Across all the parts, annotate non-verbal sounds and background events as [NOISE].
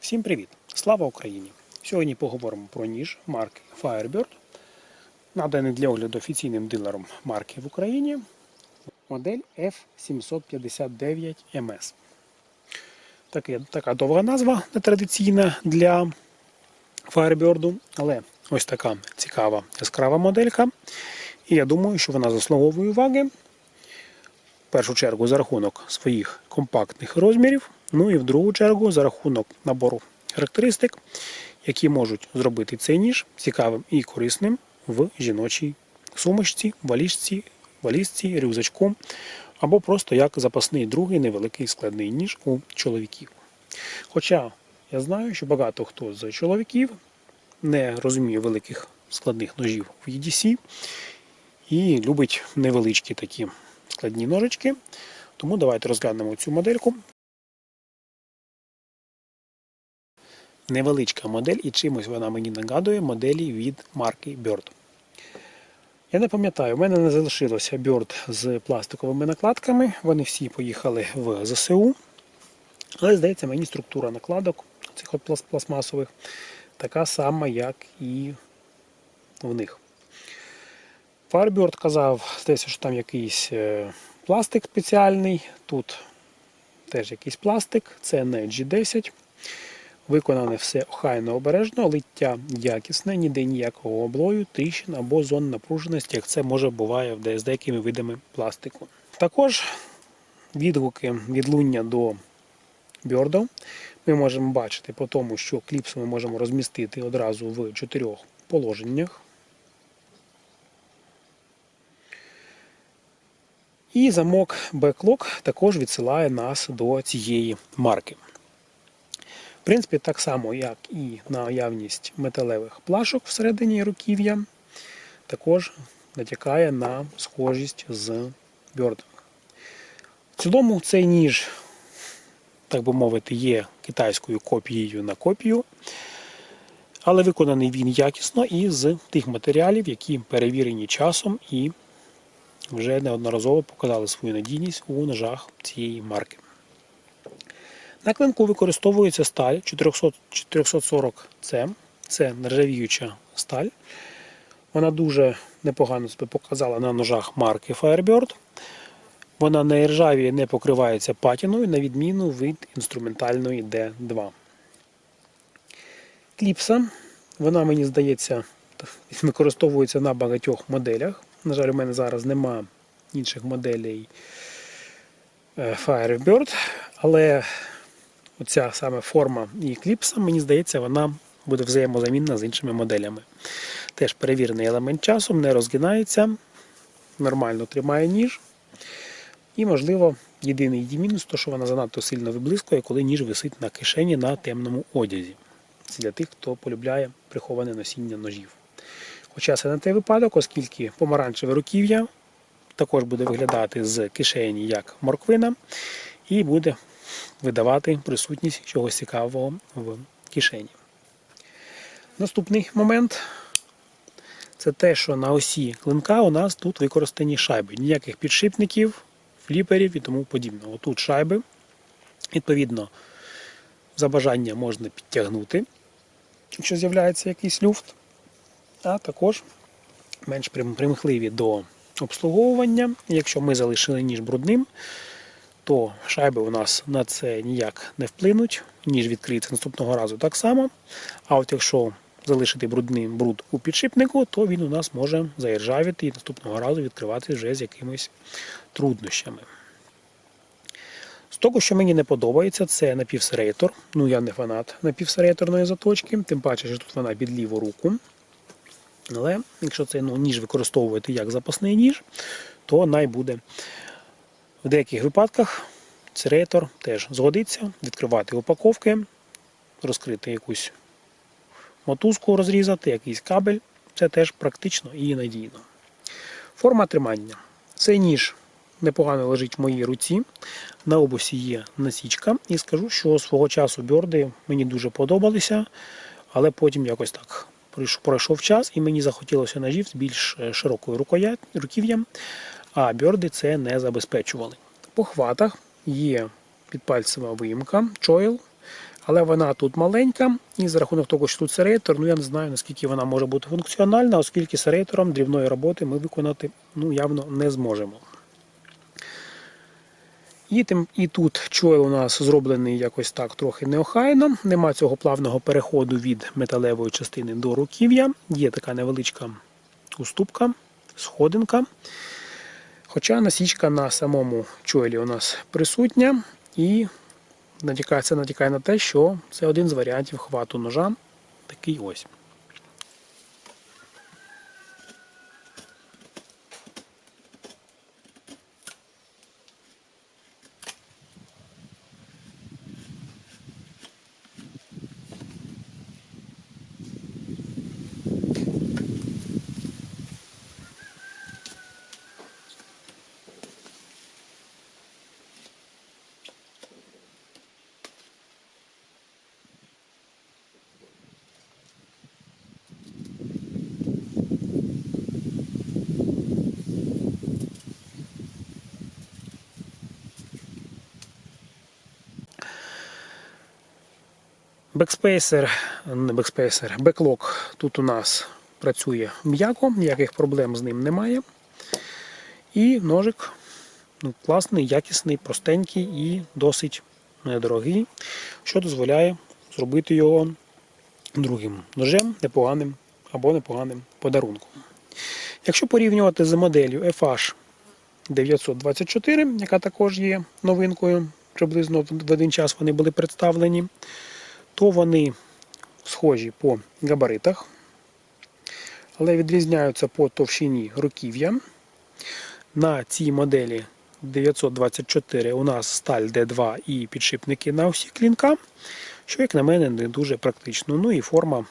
Всім привіт! Слава Україні! Сьогодні поговоримо про ніж марки Firebird, наданий для огляду офіційним дилером марки в Україні. Модель F759MS. Таке, така довга назва нетрадиційна для Firebird, але ось така цікава яскрава моделька. І я думаю, що вона заслуговує уваги. В першу чергу за рахунок своїх компактних розмірів, ну і в другу чергу за рахунок набору характеристик, які можуть зробити цей ніж цікавим і корисним в жіночій сумочці, валіжці, валізці, рюкзачку, або просто як запасний другий невеликий складний ніж у чоловіків. Хоча я знаю, що багато хто з чоловіків не розуміє великих складних ножів в EDC і любить невеличкі такі складні ножички. Тому давайте розглянемо цю модельку. Невеличка модель і чимось вона мені нагадує моделі від марки Bird. Я не пам'ятаю, у мене не залишилося Bird з пластиковими накладками. Вони всі поїхали в ЗСУ. Але, здається, мені структура накладок цих пластмасових така сама, як і в них. Firebird казав, здається, що там якийсь е, пластик спеціальний. Тут теж якийсь пластик, це не G10. Виконане все охайно обережно, лиття якісне, ніде ніякого облою, тріщин або зон напруженості, як це може буває з деякими видами пластику. Також відгуки відлуння до бьорду ми можемо бачити по тому, що кліпс ми можемо розмістити одразу в чотирьох положеннях. І замок Backlog також відсилає нас до цієї марки. В принципі, так само, як і наявність металевих плашок всередині руків'я, також натякає на схожість з бьордом. В цілому цей ніж, так би мовити, є китайською копією на копію, але виконаний він якісно і з тих матеріалів, які перевірені часом і вже неодноразово показали свою надійність у ножах цієї марки. На клинку використовується сталь 400 440C. Це нержавіюча сталь. Вона дуже непогано себе показала на ножах марки Firebird. Вона не ржавіє, не покривається патіною, на відміну від інструментальної D2. Кліпса. Вона, мені здається, [LAUGHS] використовується на багатьох моделях. На жаль, у мене зараз нема інших моделей е, Firebird, але оця саме форма і кліпса, мені здається, вона буде взаємозамінна з іншими моделями. Теж перевірений елемент часом, не розгинається, нормально тримає ніж. І, можливо, єдиний її мінус, то що вона занадто сильно виблискує, коли ніж висить на кишені на темному одязі. Це для тих, хто полюбляє приховане носіння ножів. Хоча це не той випадок, оскільки помаранчеве руків'я також буде виглядати з кишені як морквина, і буде видавати присутність чогось цікавого в кишені. Наступний момент це те, що на осі клинка у нас тут використані шайби. Ніяких підшипників, фліперів і тому подібного. Тут шайби, відповідно, за бажання можна підтягнути, якщо з'являється якийсь люфт, а також менш примхливі до обслуговування. Якщо ми залишили ніж брудним, то шайби у нас на це ніяк не вплинуть, ніж відкриється наступного разу так само. А от якщо залишити брудним бруд у підшипнику, то він у нас може заіржавіти і наступного разу відкриватися вже з якимись труднощами. З того, що мені не подобається, це напівсерейтор. Ну, я не фанат напівсерейторної заточки, тим паче, що тут вона під ліву руку. Але якщо цей ну, ніж використовувати як запасний ніж, то най буде. В деяких випадках серейтор теж згодиться відкривати упаковки, розкрити якусь мотузку, розрізати, якийсь кабель. Це теж практично і надійно. Форма тримання. Цей ніж непогано лежить в моїй руці. На обусі є насічка. І скажу, що свого часу бьорди мені дуже подобалися, але потім якось так пройшов- час, і мені захотілося ножів з більш е, широкою руків'ям, а бьорди це не забезпечували. По хватах є підпальцева виїмка, чойл, Але вона тут маленька, і за рахунок того, що тут серейтор, ну я не знаю, наскільки вона може бути функціональна, оскільки серейтором дрібної роботи ми виконати ну, явно не зможемо. І, тим, і тут чойл у нас зроблений якось так трохи неохайно. Нема цього плавного переходу від металевої частини до руків'я. Є така невеличка уступка, сходинка. Хоча насічка на самому чойлі у нас присутня і це натякає на те, що це один з варіантів хвату ножа. Такий ось. Бекспейсер, не бекспейсер, беклок тут у нас працює м'яко, ніяких проблем з ним немає. І ножик ну, класний, якісний, простенький і досить недорогий, що дозволяє зробити його другим ножем, непоганим або непоганим подарунком. Якщо порівнювати з моделлю FH 924, яка також є новинкою, приблизно в один час вони були представлені, то вони схожі по габаритах, але відрізняються по товщині руків'я. На цій моделі 924 у нас сталь D2 і підшипники на всі клінка, що, як на мене, не дуже практично. Ну і форма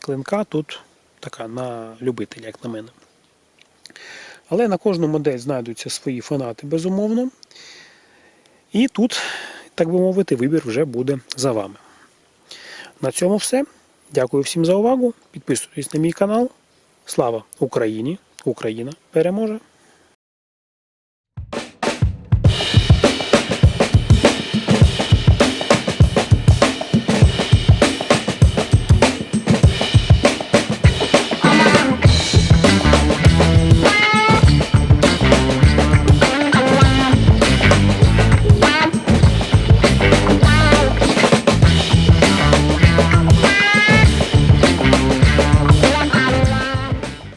клинка тут така на любителя, як на мене. Але на кожну модель знайдуться свої фанати, безумовно. І тут, так би мовити, вибір вже буде за вами. На цьому все. Дякую всім за увагу. Підписуйтесь на мій канал. Слава Україні! Україна переможе!